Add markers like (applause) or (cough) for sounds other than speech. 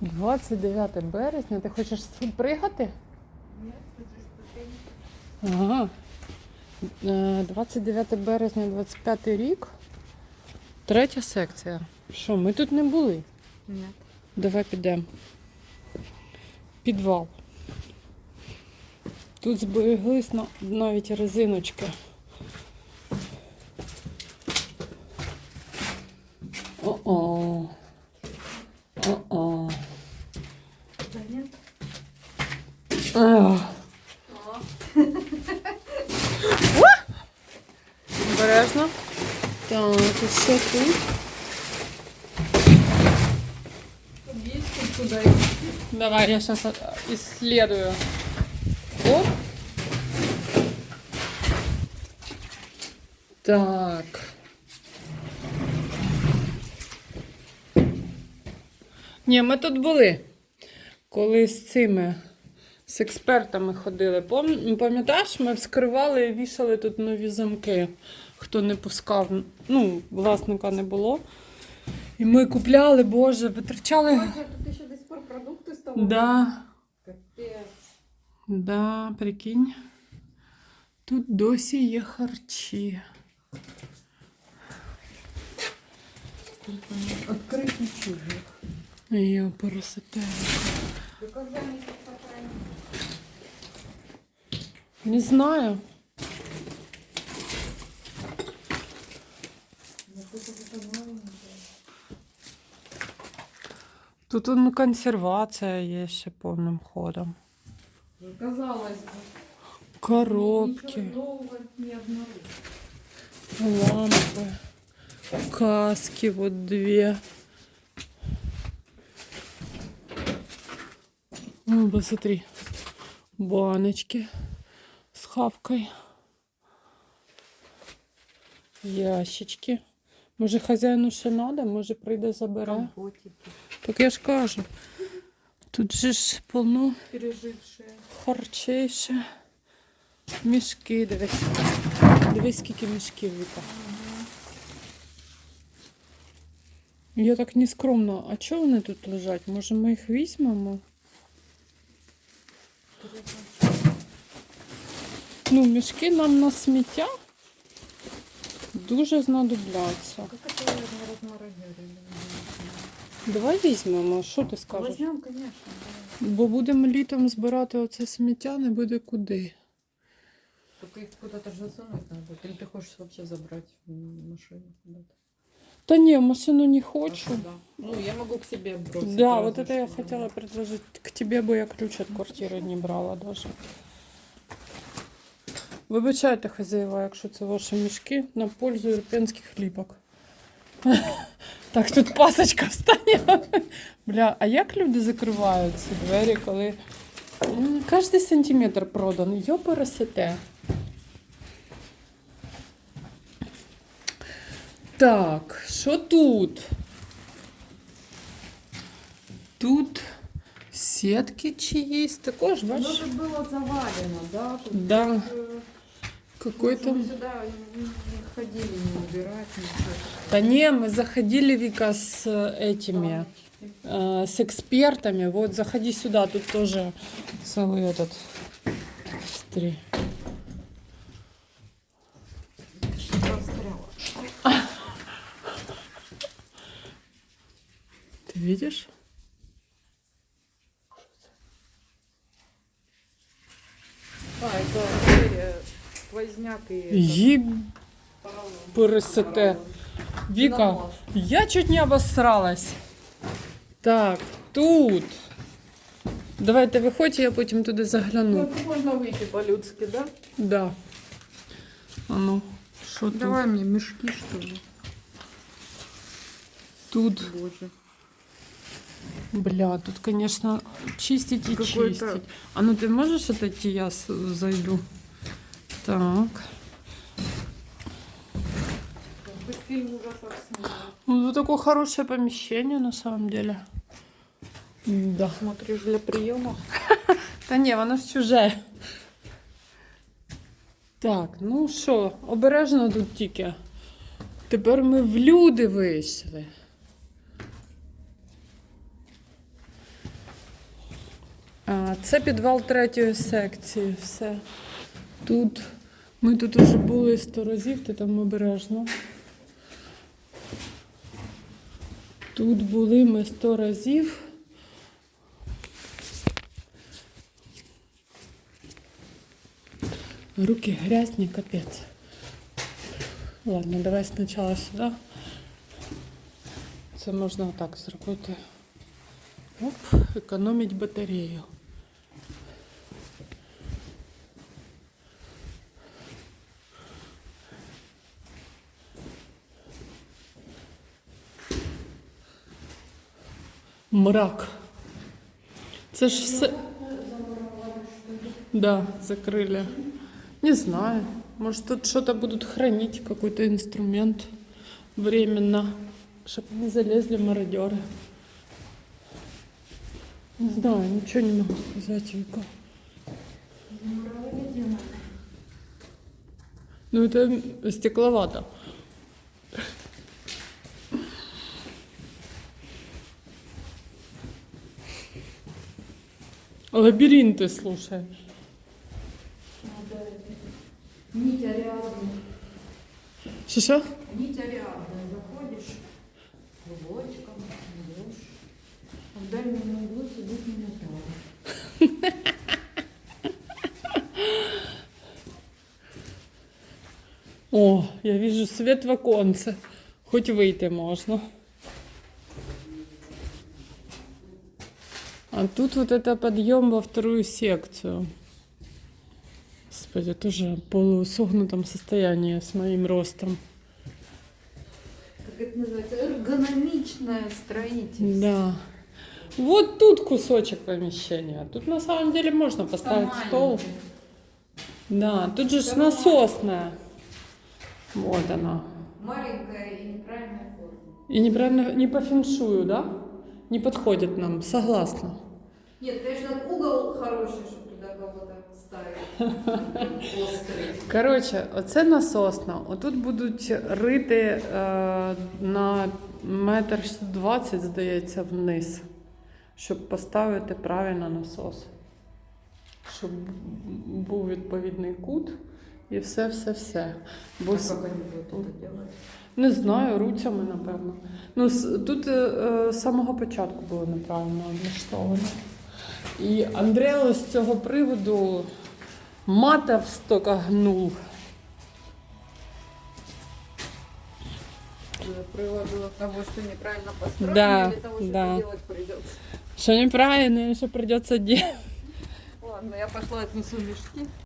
29 березня. Ти хочеш тут приїхати? Ні, же. Ага. Е, 29 березня, 25 рік. Третя секція. Що, ми тут не були? Ні. Давай підемо. Підвал. Тут збереглись навіть резиночки. О-о. О-о. Та ні. Ах. Обережно. Так, і що тут? Давай, я сейчас исследую. Оп. Так. Ні, ми тут були. Коли з цими з експертами ходили. Пам'ятаєш, ми вскривали і вішали тут нові замки. Хто не пускав, ну, власника не було. І ми купляли, боже, витрачали. Бачиш, тут ще десь про продукти стало. Да, Капець. да, прикинь. Тут досі є харчі. Відкритий чужих. Йо, пересете. Ти коли вони тут похоронили? Не знаю. Тут ну, консервація є ще повним ходом. Казалось бы. Коробки, лампи, каски, вот две. Ну, посмотри. Баночки хавкой. Ящички. Може хазяїну ще надо, може прийде забере. Так я ж кажу. Тут же ж Пережившие. харчей ще. Мішки, дивись. Дивись, скільки мішків Віка. Я так не скромно. А чого вони тут лежать? Може ми їх візьмемо? Ну, мішки нам на сміття дуже знадобляться. Как это наверное, размародерили? Давай візьмемо, що ти скажеш? Возьмем, конечно. да. Бо будемо літом збирати оце сміття, не буде куди. Только их куда-то же засунуть надо. Или ты хочешь вообще забрать в машину куда-то? Та ні, в машину не А хочу. куда? Ну, я могу к себе бросить. Да, разве вот это я что, хотела да. предложить к тебе, бо я ключ від квартири не брала даже. Вибачайте, хазяєва, якщо це ваші мішки на пользу ірпенських ліпок. (laughs) Так, тут пасочка встане. Бля, а як люди закривають ці двері, коли кожний сантиметр продан? Йо пересете. Так, що тут? Тут сетки чиїсь, також, бачиш? же было завалено, да? Тут, Да, э, какой-то... Мы сюда не ходили не убирать, ничего. Да не, мы заходили, Вика, с э, этими, э, с экспертами. Вот, заходи сюда, тут тоже целый этот... Смотри. (laughs) Ты видишь? А, это серия сквозняк и... этот, Еб... поролон. пересете. Поролон. Вика, Нанос. я чуть не обосралась. Так, тут. Давайте виходьте, я потім туди загляну. Ну, это можно выйти по-людски, да? Да. А ну, що тут? Давай мне мешки, что ли. Тут, Боже. бля, тут, конечно, чистить и Какой-то- чистить. А ну ты можешь отойти, я с- зайду. Так. Ну, такое хорошее помещение, на самом деле. Да. Смотришь для приема. Та ні, воно ж чуже. Так, ну що, обережно тут тільки. Тепер ми в люди вийшли. А, це підвал третьої секції. Все. Тут ми тут уже були сто разів, ти там обережно. Тут були ми сто разів. Руки грязні, капець. Ладно, давай спочатку сюди. Це можна отак зробити. Оп, економить батарею. Мрак. Це ж все. Да, закрыли. Не знаю. Может, тут что-то будут хранить, какой-то инструмент временно, чтобы не залезли мародеры. Не знаю, ничего не могу сказать, Вика. Ну, это стекловато. Лабиринты, слушай. Нить Ариадны. Что-что? Нить Ариадны. Заходишь клубочком, идешь. А в дальнем углу сидит Минотавр. О, я вижу свет в оконце. Хоть выйти можно. А тут вот это подъем во вторую секцию. Господи, тоже в полусогнутом состоянии с моим ростом. Как это называется? Эргономичное строительство. Да. Вот тут кусочек помещения. Тут на самом деле можно поставить Там стол. Да, тут же ж насосная. Вот она. Маленькая и неправильная форма. И неправильно, не по феншую, да? Не подходит нам, согласна. Нет, конечно, угол хороший, чтобы туда кого-то ставить. Острый. Коротше, оце насосна. Отут будуть рити е, на метр двадцять, здається, вниз, щоб поставити правильно насос. Щоб був відповідний кут і все, все, все. Бо А с- как они будут это делать? не знаю, руцями, напевно. Ну, с- тут е, е, з самого початку було неправильно облаштовано. І Андрео з цього приводу матов стока гнув. Приводу того, что неправильно построено, Да, или того, что да. делать придется. Що неправильно, що придется делать. Ладно, я пошла отнесу мешки.